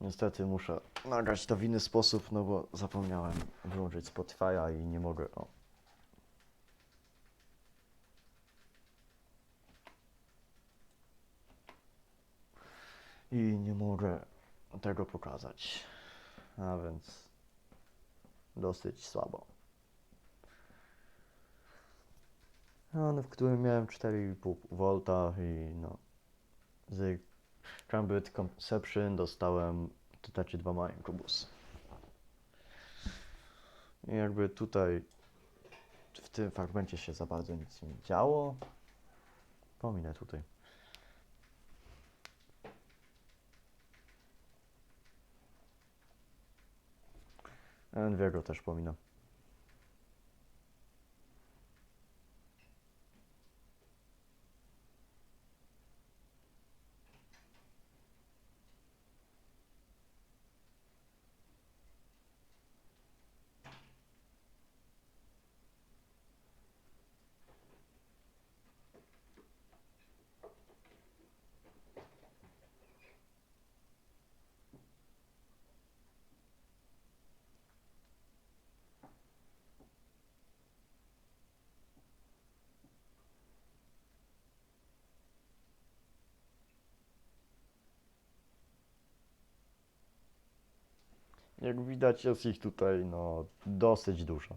Niestety muszę nagrać to w inny sposób, no bo zapomniałem wyłączyć Spotify'a i nie mogę. O. I nie mogę tego pokazać. A więc dosyć słabo. No, w którym miałem 4,5 V i no z Cambridge Conception dostałem Titachi 2 ma Incubus. I jakby tutaj w tym fragmencie się za bardzo nic nie działo. Pominę tutaj. Enviego też pominę. Jak widać jest ich tutaj no dosyć dużo.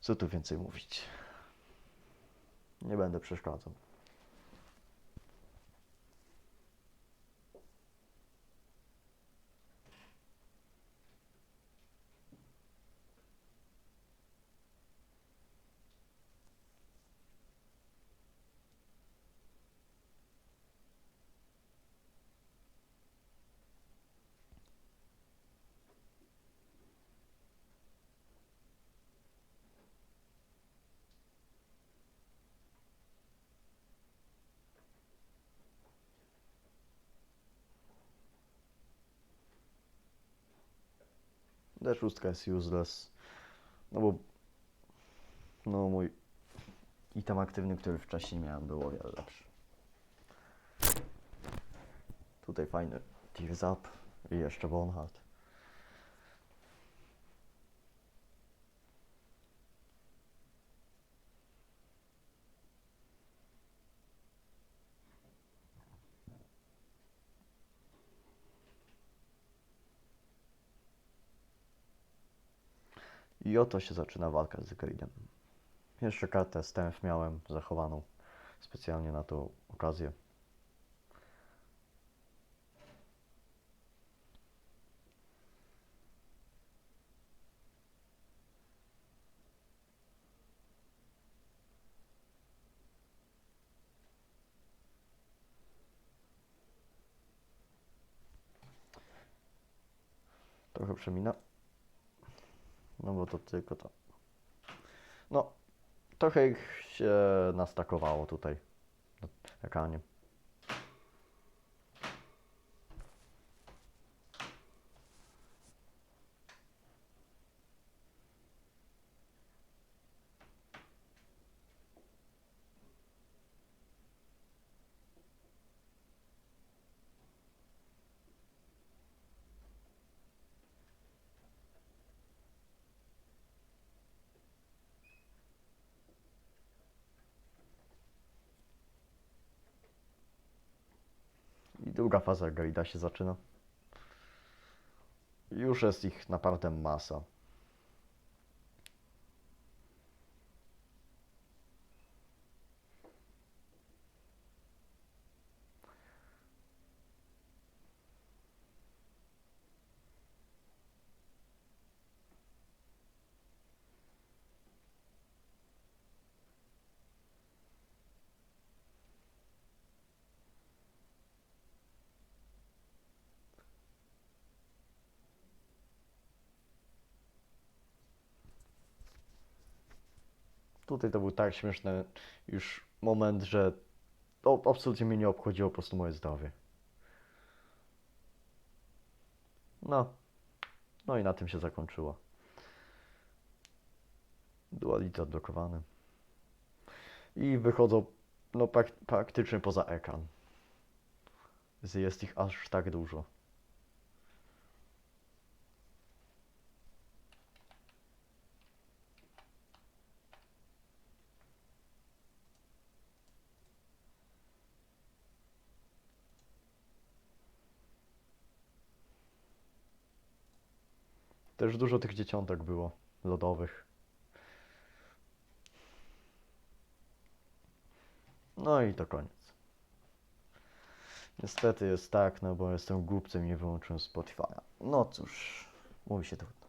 Co tu więcej mówić? Nie będę przeszkadzał. D6 jest useless. No bo no mój item aktywny, który wcześniej miałem, był o wiele lepszy. Tutaj fajny Tears Up i jeszcze Bonhart. I oto się zaczyna walka z Gaidem. Jeszcze kartę Stęf miałem zachowaną specjalnie na tą okazję. Trochę przemina. No bo to tylko to. No, trochę ich się nastakowało tutaj ekranie. I druga faza Gaida się zaczyna. Już jest ich naprawdę masa. Tutaj to był tak śmieszny już moment, że to absolutnie mnie nie obchodziło po prostu moje zdrowie. No. No i na tym się zakończyło. Duality odblokowany. I wychodzą no prak- praktycznie poza ekran. jest ich aż tak dużo. Też dużo tych dzieciątek było lodowych. No i to koniec. Niestety jest tak, no bo jestem głupcem i nie wyłączyłem Spotify'a. No cóż, mówi się trudno.